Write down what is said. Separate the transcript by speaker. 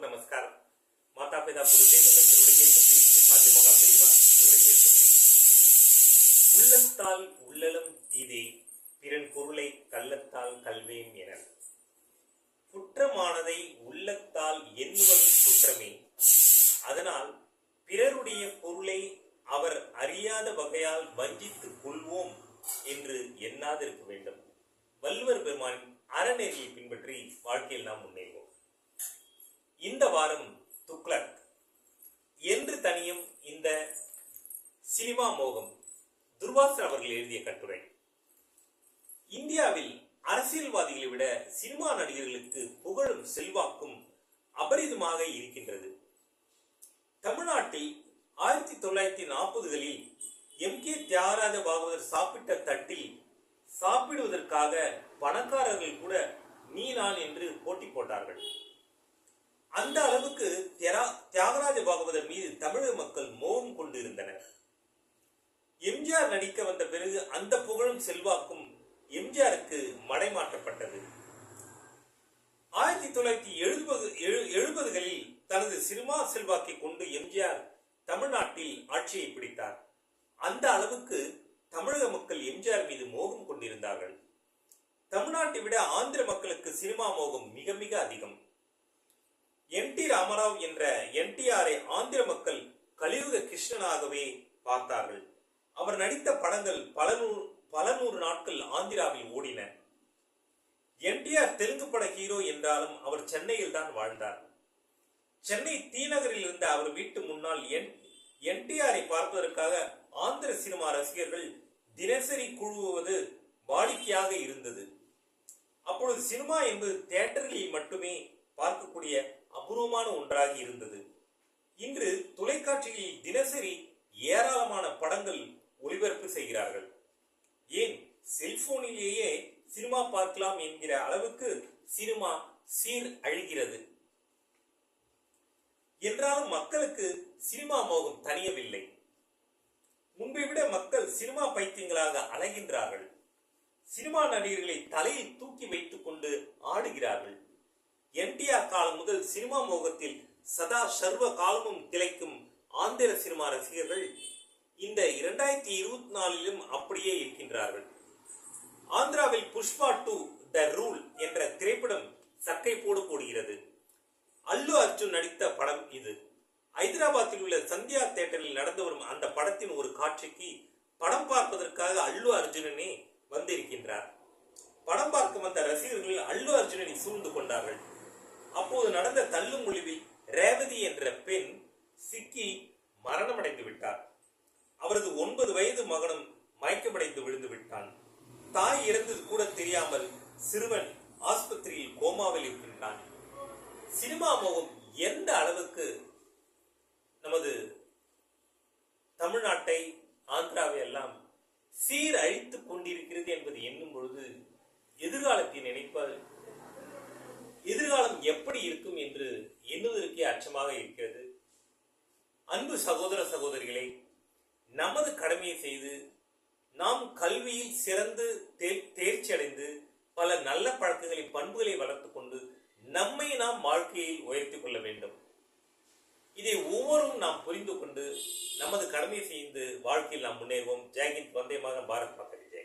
Speaker 1: नमस्कार माता पिता குரு தெய்வங்கள் திருவடியை பற்றி ஸ்ரீ சாந்திமகா உள்ளத்தால் உள்ளலம் தீதே பிறன் பொருளை கள்ளத்தால் கல்வேம் என குற்றமானதை உள்ளத்தால் எண்ணுவது குற்றமே அதனால் பிறருடைய பொருளை அவர் அறியாத வகையால் வஞ்சித்துக் கொள்வோம் என்று எண்ணாதிருக்க வேண்டும் வள்ளுவர் பெருமானின் அறநெறியை பின்பற்றி வாழ்க்கையில் நாம் முன்னேறுவோம் இந்த வாரம் துக்ளக் என்று தனியும் இந்த சினிமா மோகம் துர்வாசர் அவர்கள் எழுதிய கட்டுரை. இந்தியாவில் அரசியல்வாதிகளை விட சினிமா நடிகர்களுக்கு புகழும் செல்வாக்கும் அபரிதமாக இருக்கின்றது. தமிழ்நாட்டில் ஆயிரத்தி தொள்ளாயிரத்தி நாற்பதுகளில் எம். கே. தியாகராஜ பாகவதர் சாப்பிட்ட தட்டில் சாப்பிடுவதற்காக பணக்காரர்கள் கூட நீ நான் என்று போட்டி போட்டார்கள். அந்த அளவுக்கு தியரா- தியாகராஜ பாகவதர் மீது தமிழக மக்கள் மோகம் கொண்டிருந்தனர். எம்ஜிஆர் நடிக்க வந்த பிறகு அந்த புகழும் செல்வாக்கும் எம்ஜிஆருக்கு மடைமாற்றப்பட்டது. ஆயிரத்தி தொள்ளாயிரத்தி எழுபது எழுபதுகளில் தனது சினிமா செல்வாக்கை கொண்டு எம்ஜிஆர் தமிழ்நாட்டில் ஆட்சியை பிடித்தார். அந்த அளவுக்கு தமிழக மக்கள் எம்ஜிஆர் மீது மோகம் கொண்டிருந்தார்கள். தமிழ்நாட்டை விட ஆந்திர மக்களுக்கு சினிமா மோகம் மிக மிக அதிகம். என் டி ராமராவ் என்ற என்டிஆரை ஆந்திர மக்கள் கலியுக கிருஷ்ணனாகவே பார்த்தார்கள். அவர் நடித்த படங்கள் பல நூறு பல நூறு நாட்கள் ஆந்திராவில் ஓடின. என்டிஆர் தெலுங்கு பட ஹீரோ என்றாலும் அவர் சென்னையில் தான் வாழ்ந்தார். சென்னை தீநகரில் இருந்த அவர் வீட்டு முன்னால் என் என்டிஆரை பார்ப்பதற்காக ஆந்திர சினிமா ரசிகர்கள் தினசரி குழுவுவது வாடிக்கையாக இருந்தது. அப்பொழுது சினிமா என்பது தியேட்டர்களில் மட்டுமே பார்க்கக்கூடிய அபூர்வமான ஒன்றாக இருந்தது. இன்று தொலைக்காட்சியில் தினசரி சினிமா சீர் அழிகிறது. என்றாலும் மக்களுக்கு சினிமா மோகம் தனியவில்லை. முன்பை விட மக்கள் சினிமா பைத்தியங்களாக அலைகின்றார்கள். சினிமா நடிகர்களை தலையில் தூக்கி வைத்துக் கொண்டு ஆடுகிறார்கள். என்டிஆர் காலம் முதல் சினிமா மோகத்தில் சதா சர்வ காலமும் திளைக்கும் ஆந்திர சினிமா ரசிகர்கள் இந்த இரண்டாயிரத்தி இருபத்தி நாலிலும் அப்படியே இருக்கின்றார்கள். ஆந்திராவில் புஷ்பா டூ த ரூல் சக்கை கூடுகிறது அல்லு அர்ஜுன் நடித்த படம் இது. ஐதராபாத்தில் உள்ள சந்தியா தேட்டரில் நடந்து வரும் அந்த படத்தின் ஒரு காட்சிக்கு படம் பார்ப்பதற்காக அல்லு அர்ஜுனனே வந்திருக்கின்றார். படம் பார்க்க வந்த ரசிகர்கள் அல்லு அர்ஜுனனை சூழ்ந்து கொண்டார்கள். அப்போது நடந்த தள்ளும் தள்ளுமுழிவில் ரேவதி என்ற பெண் சிக்கி மரணமடைந்து விட்டார். அவரது ஒன்பது வயது மகனும் மயக்கமடைந்து விழுந்து விட்டான். தாய் இறந்தது கூட தெரியாமல் சிறுவன் கோமாவில் இருக்கின்றான். சினிமா மோகம் எந்த அளவுக்கு நமது தமிழ்நாட்டை ஆந்திராவை எல்லாம் சீரழித்துக் கொண்டிருக்கிறது என்பது எண்ணும் பொழுது எதிர்காலத்தை நினைப்பது எதிர்காலம் எப்படி இருக்கும் என்று எண்ணுவதற்கே அச்சமாக இருக்கிறது. அன்பு சகோதர சகோதரிகளை நமது கடமையை செய்து நாம் கல்வியில் சிறந்து தேர்ச்சி அடைந்து பல நல்ல பழக்கங்களை பண்புகளை வளர்த்துக்கொண்டு நம்மை நாம் வாழ்க்கையில் உயர்த்தி கொள்ள வேண்டும். இதை ஒவ்வொரும் நாம் புரிந்து கொண்டு நமது கடமை செய்து வாழ்க்கையில் நாம் முன்னேறுவோம். ஜெயகிந்த் வந்தேமாக பாரத் மக்களே